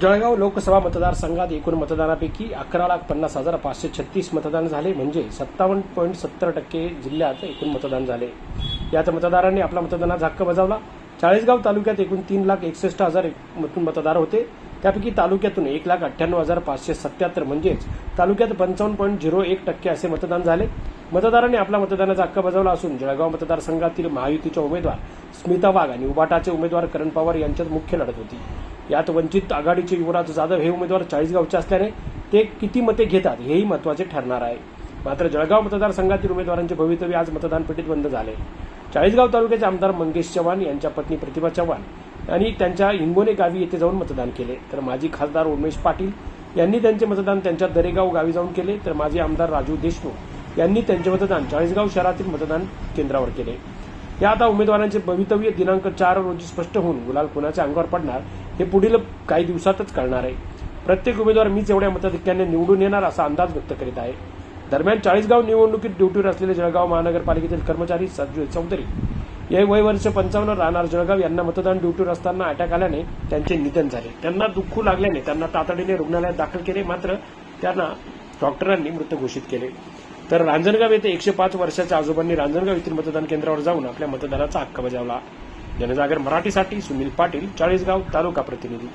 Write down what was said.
जळगाव लोकसभा मतदारसंघात एकूण मतदानापैकी अकरा लाख पन्नास हजार पाचशे छत्तीस मतदान झाले म्हणजे सत्तावन्न पॉईंट सत्तर टक्के जिल्ह्यात एकूण मतदान झाले. यात मतदारांनी आपला मतदानाचा हक्क बजावला. चाळीसगाव तालुक्यात एकूण तीन लाख एकसष्ट हजार मतदार होते. त्यापैकी तालुक्यातून एक लाख अठ्ठ्याण्णव हजार पाचशे सत्याहत्तर म्हणजेच तालुक्यात पंचावन्न पॉईंट झिरो एक टक्के असे मतदान झाले. मतदारांनी आपला मतदानाचा हक्क बजावला असून जळगाव मतदारसंघातील महायुतीच्या उमेदवार स्मिता वाघ आणि उबाटाचे उमेदवार करण पवार यांच्यात मुख्य लढत होती. यात वंचित आघाडीचे युवराज जाधव हे उमेदवार चाळीसगावचे असल्याने ते किती मते घेतात हेही महत्त्वाचे ठरणार आहे. मात्र जळगाव मतदारसंघातील उमेदवारांचे भवितव्य आज मतदान पेटीत बंद झाले. चाळीसगाव तालुक्याचे आमदार मंगेश चव्हाण यांच्या पत्नी प्रतिभा चव्हाण यांनी त्यांच्या हिंगोने गावी येथे जाऊन मतदान केले. तर माजी खासदार उमेश पाटील यांनी त्यांचे मतदान त्यांच्या दरेगाव गावी जाऊन केले. तर माजी आमदार राजू देशमुख यांनी त्यांचे मतदान चाळीसगाव शहरातील मतदान केंद्रावर केले. या आता उमेदवारांचे भवितव्य दिनांक चार रोजी स्पष्ट होऊन गुलाल कोणाच्या अंगावर पडणार हे पुढील काही दिवसातच कळणार आहे. प्रत्येक उमेदवार मीच एवढ्या मताधिक्याने निवडून येणार असा अंदाज व्यक्त करीत आहे. दरम्यान चाळीसगाव निवडणुकीत ड्युटीवर असलेले जळगाव महानगरपालिकेतील कर्मचारी सज्जू चौधरी हे वय वर्ष पंचावन्न राहणार जळगाव यांना मतदान ड्युटीवर असताना अटॅक आल्याने त्यांचे निधन झाले. त्यांना दुःखू लागल्याने त्यांना तातडीने रुग्णालयात दाखल केले मात्र त्यांना डॉक्टरांनी मृत घोषित केले. तर रांजणगाव येथे एकशे पाच वर्षाच्या आजोबांनी रांजणगाव येथील मतदान केंद्रावर जाऊन आपल्या मतदानाचा हक्क बजावला. जनजागर मराठीसाठी सुनील पाटील चाळीसगाव तालुका प्रतिनिधी.